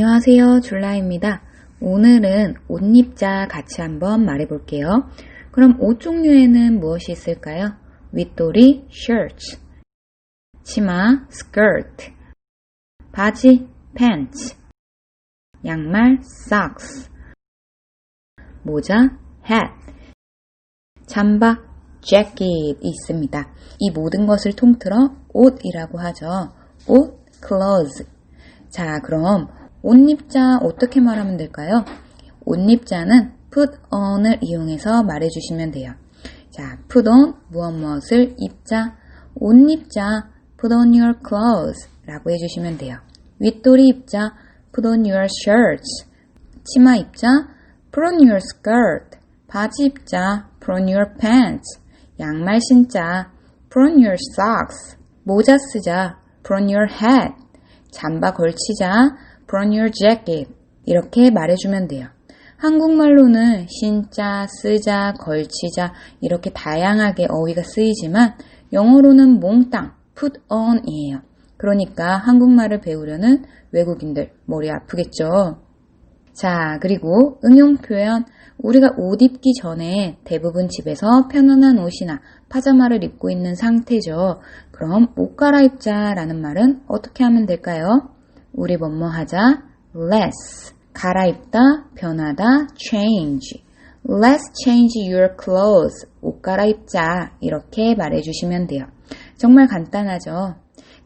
안녕하세요. 줄라입니다. 오늘은 옷 입자 같이 한번 말해볼게요. 그럼 옷 종류에는 무엇이 있을까요? 윗돌이 shirt, 치마 skirt, 바지 pants, 양말 socks, 모자 hat, 잠바 jacket 있습니다. 이 모든 것을 통틀어 옷이라고 하죠. 옷 clothes. 자, 그럼 옷 입자 어떻게 말하면 될까요? 옷 입자는 put on을 이용해서 말해주시면 돼요. 자, put on 무엇 무엇을 입자, 옷 입자 put on your clothes 라고 해주시면 돼요. 윗돌이 입자 put on your shirts, 치마 입자 put on your skirt, 바지 입자 put on your pants, 양말 신자 put on your socks, 모자 쓰자 put on your hat, 잠바 걸치자 on your jacket 이렇게 말해주면 돼요. 한국말로는 신자, 쓰자, 걸치자 이렇게 다양하게 어휘가 쓰이지만 영어로는 몽땅 put on이에요. 그러니까 한국말을 배우려는 외국인들 머리 아프겠죠. 자, 그리고 응용 표현. 우리가 옷 입기 전에 대부분 집에서 편안한 옷이나 파자마를 입고 있는 상태죠. 그럼 옷 갈아입자 라는 말은 어떻게 하면 될까요? 우리 뭐뭐 하자. less. 갈아입다, 변하다, change. Let's change your clothes. 옷 갈아입자. 이렇게 말해주시면 돼요. 정말 간단하죠.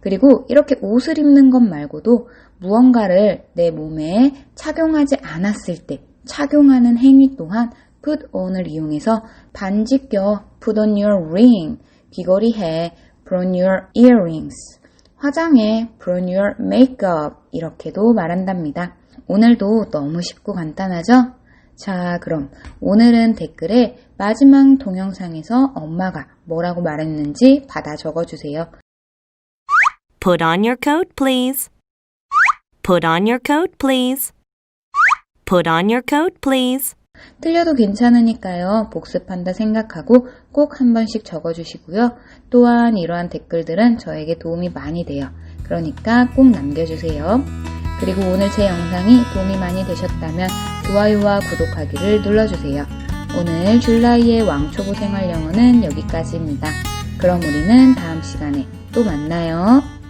그리고 이렇게 옷을 입는 것 말고도 무언가를 내 몸에 착용하지 않았을 때 착용하는 행위 또한 put on을 이용해서 반지 껴 put on your ring, 귀걸이 해 put on your earrings, 화장해 put on your makeup 이렇게도 말한답니다. 오늘도 너무 쉽고 간단하죠? 자, 그럼 오늘은 댓글에 마지막 동영상에서 엄마가 뭐라고 말했는지 받아 적어 주세요. Put on your coat, please. Put on your coat, please. Put on your coat, please. 틀려도 괜찮으니까요. 복습한다 생각하고 꼭 한 번씩 적어주시고요. 또한 이러한 댓글들은 저에게 도움이 많이 돼요. 그러니까 꼭 남겨주세요. 그리고 오늘 제 영상이 도움이 많이 되셨다면 좋아요와 구독하기를 눌러주세요. 오늘 줄라이의 왕초보 생활 영어는 여기까지입니다. 그럼 우리는 다음 시간에 또 만나요.